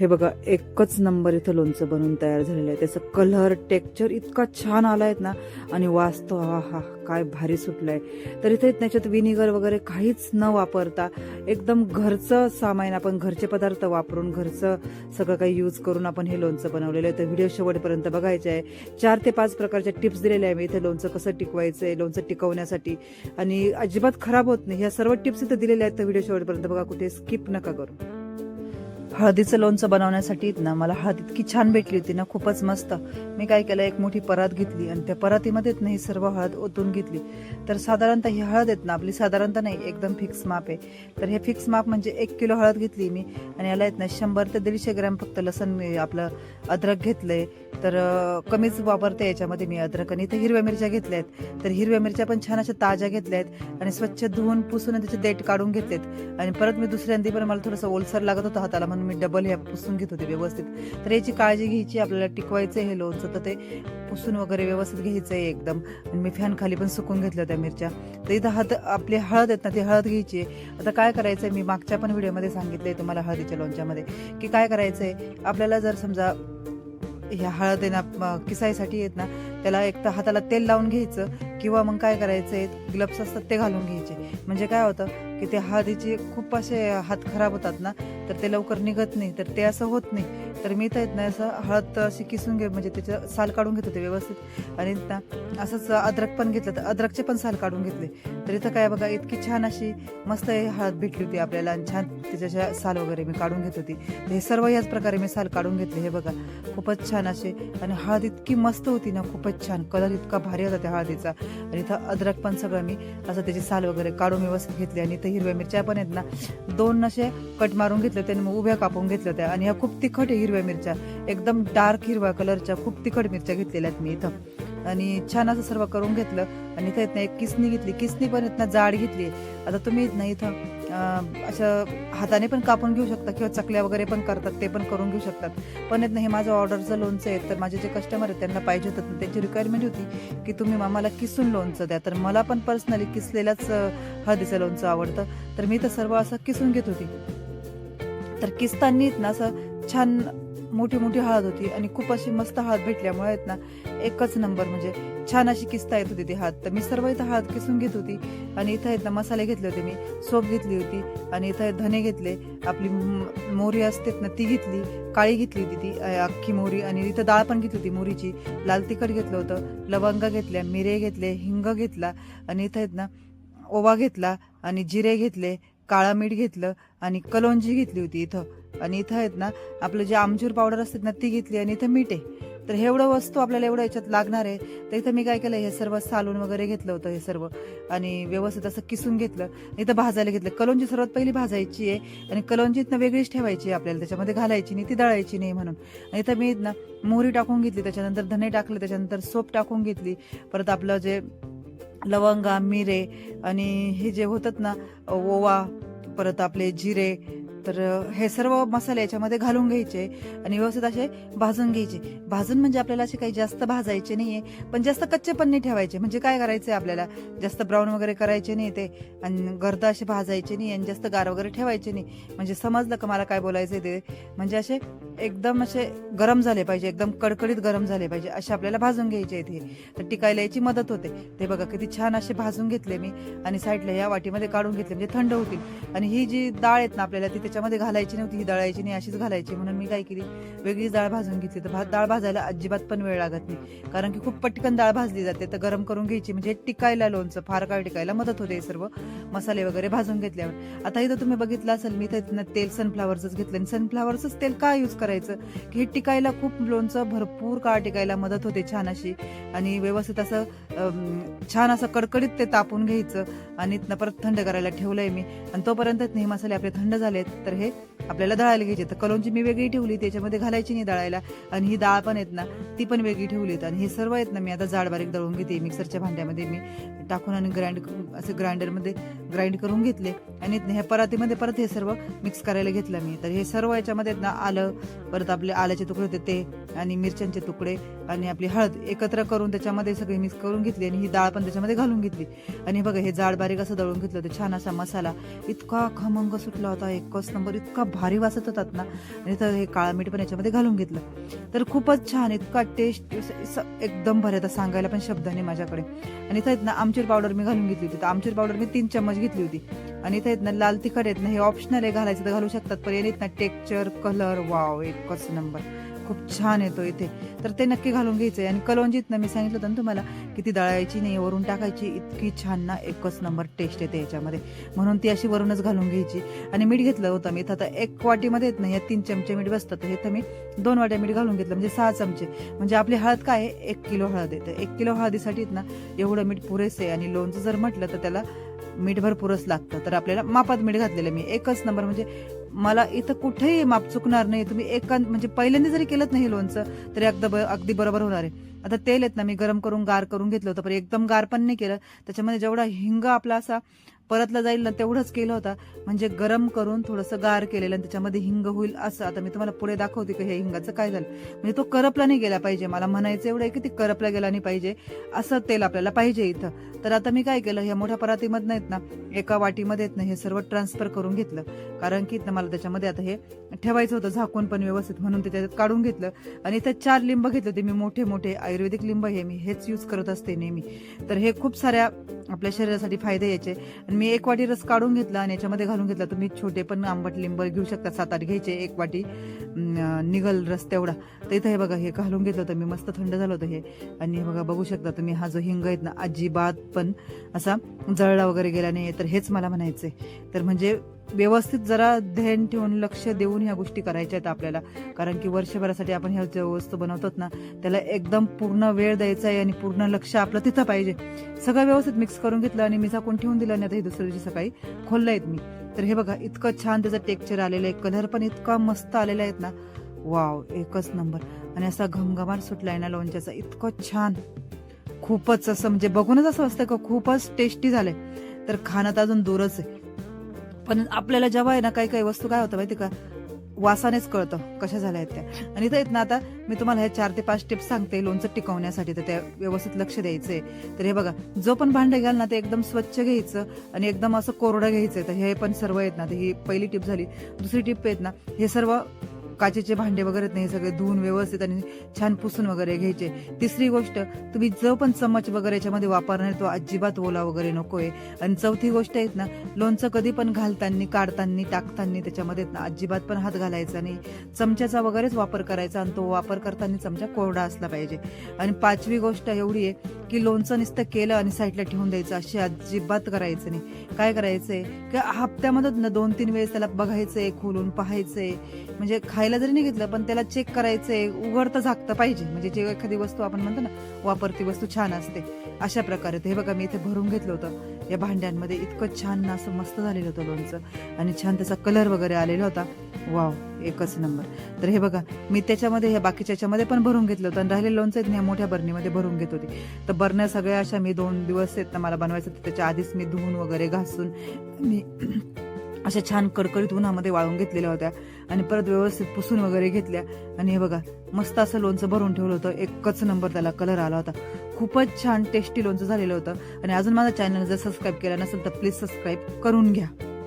हे बघा एकच नंबर इथं लोणचं बनवून तयार झालेलं आहे. त्याचं कलर टेक्चर इतका छान आलायत ना आणि वाचतो हा हा काय भारी सुटलंय. तर इथे त्याच्यात विनिगर वगैरे काहीच न वापरता एकदम घरचं सामान आपण घरचे पदार्थ वापरून घरचं सगळं काही यूज करून आपण हे लोणचं बनवलेलं आहे. तर व्हिडिओ शेवटपर्यंत बघायचं आहे. चार ते पाच प्रकारच्या टिप्स दिलेल्या आहे मी इथे लोणचं कसं टिकवायचं आहे लोणचं टिकवण्यासाठी. आणि अजिबात खराब होत नाही. ह्या सर्व टिप्स इथे दिलेल्या आहेत. तर व्हिडिओ शेवटपर्यंत बघा कुठे स्किप नका करू. हळदीचं लोणचं बनवण्यासाठी ना मला हळद इतकी छान भेटली होती ना खूपच मस्त. मी काय केलं एक मोठी परात घेतली आणि त्या परातीमध्येच ना ही सर्व हळद ओतून घेतली. तर साधारणतः ही हळद आहेत ना आपली साधारणतः नाही एकदम फिक्स माप आहे. तर हे फिक्स माप म्हणजे एक किलो हळद घेतली मी आणि याला आहेत ना शंभर ते दीडशे ग्रॅम फक्त लसण मी आपलं अद्रक घेतलंय. तर कमीच वापरते याच्यामध्ये मी अद्रक आणि इथे हिरव्या मिरच्या घेतल्या आहेत तर हिरव्या मिरच्या पण छान अशा ताज्या घेतल्या आहेत आणि स्वच्छ धुवून पुसून त्याचे देठ काढून घेतलेत. आणि परत मी दुसऱ्यांदी पण मला थोडंसं ओलसर लागत होतं हाताला म्हणून मी डबल हे पुसून घेत होते व्यवस्थित. तर याची काळजी घ्यायची आपल्याला टिकवायचं हे लोणचं तर ते पुसून वगैरे व्यवस्थित घ्यायचं आहे एकदम. आणि मी फॅन खाली पण सुकून घेतल्या त्या मिरच्या. तर इथं हळद आपली हळद आहेत ना ती हळद घ्यायची आहे. आता काय करायचं आहे मी मागच्या पण व्हिडिओमध्ये सांगितलंय तुम्हाला हळदीच्या लोणच्यामध्ये की काय करायचं आहे आपल्याला जर समजा ह्या हळद आहे ना म, किसायसाठी आहेत ना त्याला एक तर हाताला तेल लावून घ्यायचं किंवा मग काय करायचं? ग्लब्स असतात ते घालून घ्यायचे. म्हणजे काय होतं की ते हळदीचे खूप असे हात खराब होतात ना तर ते लवकर निघत नाही तर ते असं होत नाही. तर मी तर येत नाही असं हळद अशी किसून घे म्हणजे त्याचं साल काढून घेत होते व्यवस्थित. आणि ना असंच अद्रक पण घेतलं तर अद्रकचे पण साल काढून घेतले. तर इथं काय बघा इतकी छान अशी मस्त हळद भेटली होती आपल्याला आणि छान त्याच्या साल वगैरे मी काढून घेत होती. तर हे सर्व याच प्रकारे मी साल काढून घेतले हे बघा. खूपच छान असे. आणि हळद इतकी मस्त होती ना खूपच छान. कलर इतका भारी होता त्या हळदीचा. आणि इथं अद्रक पण सगळं मी असं त्याची साल वगैरे काढून व्यवस्थित घेतली आणि इथं हिरव्या मिरच्या पण आहेत ना दोन असे कट मारून घेतले त्याने मग उभ्या कापून घेतल्या त्या आणि ह्या खूप तिखट आहे हिरव्या मिरच्या. एकदम डार्क हिरव्या कलरच्या खूप तिखट मिरच्या घेतलेल्या आहेत मी इथं. आणि छान असं सर्व करून घेतलं. आणि इथं इथं एक किसनी घेतली. किसनी पण येत जाड घेतली. आता तुम्ही येत इथं असं हाताने पण कापून घेऊ शकता किंवा चकल्या वगैरे पण करतात ते पण करून घेऊ शकतात. पण येत हे माझं ऑर्डरचं लोणचं आहे तर माझे जे कस्टमर आहेत त्यांना पाहिजे होतं. त्यांची रिक्वायरमेंट होती की तुम्ही मला किसून लोणचं द्या. तर मला पण पर्सनली किसलेल्याच हळदीचं लोणचं आवडतं. तर मी तर सर्व असं किसून घेत होती. तर किसताना ना असं छान मोठी मोठी हळद होती आणि खूप अशी मस्त हळद भेटल्यामुळे आहेत ना एकच नंबर म्हणजे छान अशी किसता येत होती ती हळद. तर मी सर्व इथं हळद किसून घेत होती आणि इथं आहेत ना मसाले घेतले होते मी. सोप घेतली होती आणि इथं धने घेतले. आपली मोहरी असते ना ती घेतली काळी घेतली होती ती अख्खी मोहरी आणि इथं डाळ पण घेतली होती मोहरीची. लाल तिखट घेतलं होतं लवंग घेतल्या मिरे घेतले हिंग घेतला आणि इथं आहेत ना ओवा घेतला आणि जिरे घेतले काळा मीठ घेतलं आणि कलोंजी घेतली होती इथं. आणि इथं आहेत ना आपलं जे आमचूर पावडर असते ना ती घेतली आणि इथं मीठ आहे. तर एवढं वस्तू आपल्याला एवढं याच्यात लागणार आहे. तर इथं मी काय केलं हे सर्व सालून वगैरे घेतलं होतं हे सर्व. आणि व्यवस्थित असं किसून घेतलं. इथं भाजायला घेतलं. कलोंजी सर्वात पहिली भाजायची आहे. आणि कलोंजी इथनं वेगळीच ठेवायची आहे आपल्याला. त्याच्यामध्ये घालायची नाही ती दळायची नाही म्हणून. आणि इथं मी ना मोहरी टाकून घेतली. त्याच्यानंतर धने टाकले त्याच्यानंतर सोप टाकून घेतली. परत आपलं जे लवंगा मिरे आणि हे जे होतात ना ओवा परत आपले जिरे तर हे सर्व मसाले याच्यामध्ये घालून घ्यायचे आणि व्यवस्थित असे भाजून घ्यायचे. भाजून म्हणजे आपल्याला असे काही जास्त भाजायचे नाहीये पण जास्त कच्चे पण नाही ठेवायचे. म्हणजे काय करायचंय आपल्याला? जास्त ब्राऊन वगैरे करायचे नाही ते आणि गर्द असे भाजायचे नाही आणि जास्त गार वगैरे ठेवायचे नाही. म्हणजे समजलं का मला काय बोलायचं ते? म्हणजे असे एकदम असे गरम झाले पाहिजे एकदम कडकडीत गरम झाले पाहिजे असे आपल्याला भाजून घ्यायचे इथे तर टिकायला याची मदत होते. ते बघा किती छान असे भाजून घेतले मी आणि साईडला या वाटीमध्ये काढून घेतले म्हणजे थंड होतील. आणि ही जी डाळ आहेत ना आपल्याला ती त्याच्यामध्ये घालायची नव्हती ही दळायची नाही अशीच घालायची. म्हणून मी काय केली वेगळीच डाळ भाजून घेतली. तर भात डाळ भाजायला अजिबात पण वेळ लागत नाही. कारण की खूप पटकन डाळ भाजली जाते तर गरम करून घ्यायची. म्हणजे टिकायला लोणचं फार काळ टिकायला मदत होते सर्व. मसाले वगैरे भाजून घेतल्यावर. आता इथं तुम्ही बघितलं असेल मी तर तेल सनफ्लावरचंच घेतलं. आणि सनफ्लावरचंच तेल का यूज करायचं. की हे टिकायला खूप लोणचं भरपूर काळ टिकायला मदत होते छान अशी. आणि व्यवस्थित असं छान असं कडकडीत ते तापून घ्यायचं आणि इथनं परत थंड करायला ठेवलंय मी. आणि तोपर्यंत हे मसाले आपले थंड झालेत तर हे आपल्याला दळायला घ्यायचे. तर कलोंची मी वेगळी ठेवली त्याच्यामध्ये घालायची नाही दळायला. आणि ही डाळ पण आहेत ना ती पण वेगळी ठेवली आहेत आणि हे सर्व आहेत ना मी आता जाड बारीक दळून घेते मिक्सरच्या भांड्यामध्ये मी टाकून आणि ग्राइंड असं ग्राइंडरमध्ये ग्राइंड करून घेतले. आणि ह्या परातीमध्ये परत हे सर्व मिक्स करायला घेतलं मी. तर हे सर्व याच्यामध्ये ना आलं परत आपले आल्याचे तुकडे होते ते आणि मिरच्यांचे तुकडे आणि आपली हळद एकत्र करून त्याच्यामध्ये सगळे मिक्स करून घेतली आणि ही डाळ पण त्याच्यामध्ये घालून घेतली. आणि बघा हे जाड बारीक असं दळून घेतलं होतं. छान असा मसाला. इतका खमंग सुटला होता. एकच नंबर इतका भारी वासत होतात ना. आणि तर हे काळा मीठ पण याच्यामध्ये घालून घेतलं. तर खूपच छान इतका टेस्ट एकदम भर आता सांगायला पण शब्द नाही माझ्याकडे. आणि इथं ना आमचूर पावडर मी घालून घेतली होती. तर आमचूर पावडर मी तीन चम्मच घेतली होती. आणि इथं आहेत ना लाल तिखट आहेत ना हे ऑप्शनल आहे. घालायचं तर घालू शकतात. पण येत ना टेक्चर कलर वाव एकच नंबर खूप छान येतो इथे. तर ते नक्की घालून घ्यायचंय. आणि कलोंजीत ना मी सांगितलं होतं ना तुम्हाला की ती दळायची नाही वरून टाकायची. इतकी छान ना एकच नंबर टेस्ट येते याच्यामध्ये. म्हणून ती अशी वरूनच घालून घ्यायची. आणि मीठ घेतलं होतं मी. इथं आता एक वाटीमध्ये येत नाही या तीन चमचे मीठ बसतं तर मी दोन वाट्या मीठ घालून घेतलं. म्हणजे सहा चमचे. म्हणजे आपली हळद काय आहे? एक किलो हळद येते. एक किलो हळदीसाठी ना एवढं मीठ पुरेसे आणि लोणचं जर म्हटलं तर त्याला मीठ भरपूरच लागतं. तर आपल्याला मापात मीठ घातलेलं मी. एकच नंबर म्हणजे मला इथं कुठेही माप चुकणार नाही. तुम्ही एका म्हणजे पहिल्यांदा जरी केलं नाही लोणचं तरी अगदी ब- अगदी बरोबर होणार आहे. आता तेल आहेत ना मी गरम करून गार करून घेतलं होतं पण एकदम गार पण नाही केलं. त्याच्यामध्ये जेवढा हिंग आपला असा परतला जाईल ना तेवढंच केलं होतं. म्हणजे गरम करून थोडंसं गार केलेलं आणि त्याच्यामध्ये हिंग होईल असं. आता मी तुम्हाला पुढे दाखवते की हे हिंगाचं काय झालं. म्हणजे तो करपला नाही गेला पाहिजे. मला म्हणायचं एवढं आहे की ते करपला गेला नाही पाहिजे. असं तेल आपल्याला पाहिजे इथं. तर आता मी काय केलं ह्या मोठ्या परातीमधनं आहेत ना एका वाटीमध्ये आहेत ना हे सर्व ट्रान्सफर करून घेतलं. कारण की ना मला त्याच्यामध्ये आता हे ठेवायचं होतं. झाकून पण व्यवस्थित म्हणून ते त्याच्यात काढून घेतलं. आणि इथं चार लिंब घेतले होते मी मोठे मोठे. आयुर्वेदिक लिंब हे मी हेच यूज करत असते नेहमी. तर हे खूप साऱ्या आपल्या शरीरासाठी फायदे याचे. आणि मी एक वाटी रस काढून घेतला आणि याच्यामध्ये घालून घेतला तुम्ही छोटे पण आंबट लिंब घेऊ शकता सात आठ घ्यायचे एक वाटी निघल रस तेवढा. तर इथं हे बघा हे घालून घेतलं होतं मी मस्त थंड झालं होतं हे. आणि हे बघा बघू शकता तुम्ही हा जो हिंग आहेत ना अजिबात पण असा जळला वगैरे गेला नाही तर हेच मला म्हणायचंय. तर म्हणजे व्यवस्थित जरा ध्यान ठेवून लक्ष देऊन ह्या गोष्टी करायच्या आहेत आपल्याला. कारण की वर्षभरासाठी आपण ह्या ज्या वस्तू बनवतात ना त्याला एकदम पूर्ण वेळ द्यायचा आहे आणि पूर्ण लक्ष आपलं तिथं पाहिजे. सगळं व्यवस्थित मिक्स करून घेतलं आणि मी झाकून ठेवून दिलं आणि आता हे दुसऱ्या दिवशी सकाळी खोललं आहेत मी. तर हे बघा इतकं छान त्याचं टेक्चर आलेलं आहे कलर पण इतका मस्त आलेला आहेत ना. वाव एकच नंबर आणि असा घमघमाट आहे ना लोणच्याचा इतकं छान. खूपच असं म्हणजे बघूनच असं असतं का खूपच टेस्टी झालंय. तर खाणं तर अजून दूरच आहे. पण आपल्याला जेव्हा आहे ना काही काही वस्तू काय होतं माहिती का? वासानेच कळतं कशा झाल्या आहेत त्या. आणि इथं आहेत ना आता मी तुम्हाला हे चार ते पाच टिप्स सांगते लोणचं टिकवण्यासाठी तर त्या व्यवस्थित लक्ष द्यायचंय तर हे बघा जो पण भांडं घ्याल ना ते एकदम स्वच्छ घ्यायचं आणि एकदम असं कोरडं घ्यायचं तर हे पण सर्व आहेत ना तर ही पहिली टिप झाली. दुसरी टिप आहेत ना हे सर्व काचेचे भांडे वगैरे नाही सगळे धुवून व्यवस्थित आणि छान पुसून वगैरे घ्यायचे. तिसरी गोष्ट तुम्ही जो पण चम्मच वगैरे याच्यामध्ये वापरणार तो अजिबात ओला वगैरे नको आहे आणि चौथी गोष्ट आहेत ना लोणचं कधी पण घालताना काढताना टाकताना त्याच्यामध्ये ना अजिबात पण हात घालायचा नाही. चमच्याचा वगैरेच वापर करायचा आणि तो वापर करताना चमचा कोरडा असला पाहिजे. आणि पाचवी गोष्ट एवढी आहे की लोणचं नुसतं केलं आणि साईडला ठेवून द्यायचं अशी अजिबात करायचं नाही. काय करायचंय? की हप्त्यामध्ये ना दोन तीन वेळेस त्याला बघायचंय खोलून पाहायचंय. म्हणजे खाय खायला जरी नाही घेतलं पण त्याला चेक करायचंय उघडतं झाकतं पाहिजे. म्हणजे जे एखादी वस्तू आपण म्हणतो ना वापरती वस्तू छान असते. अशा प्रकारे ते हे बघा मी इथे भरून घेतलं होतं. या भांड्यांमध्ये इतकं छान ना असं मस्त झालेलं होतं लोणचं. आणि छान त्याचा कलर वगैरे आलेला होता. वाव एकच नंबर तर हे बघा मी त्याच्यामध्ये हे बाकीच्या याच्यामध्ये पण भरून घेतलं होतं. आणि राहिले लोणचं आहेत ह्या मोठ्या बरणीमध्ये भरून घेत होते. तर बरण्या सगळ्या अशा मी दोन दिवस आहेत ना मला बनवायचं होतं. त्याच्या आधीच मी धुवून वगैरे घासून मी अशा छान कडकडीत उन्हामध्ये वाळून घेतलेल्या होत्या आणि परत व्यवस्थित पुसून वगैरे घेतल्या. आणि हे बघा मस्त असं लोणचं भरून ठेवलं होतं. एकच नंबर त्याला कलर आला होता. खूपच छान टेस्टी लोणचं झालेलं होतं. आणि अजून माझा चॅनल जर सबस्क्राईब केला नसेल तर प्लीज सबस्क्राईब करून घ्या.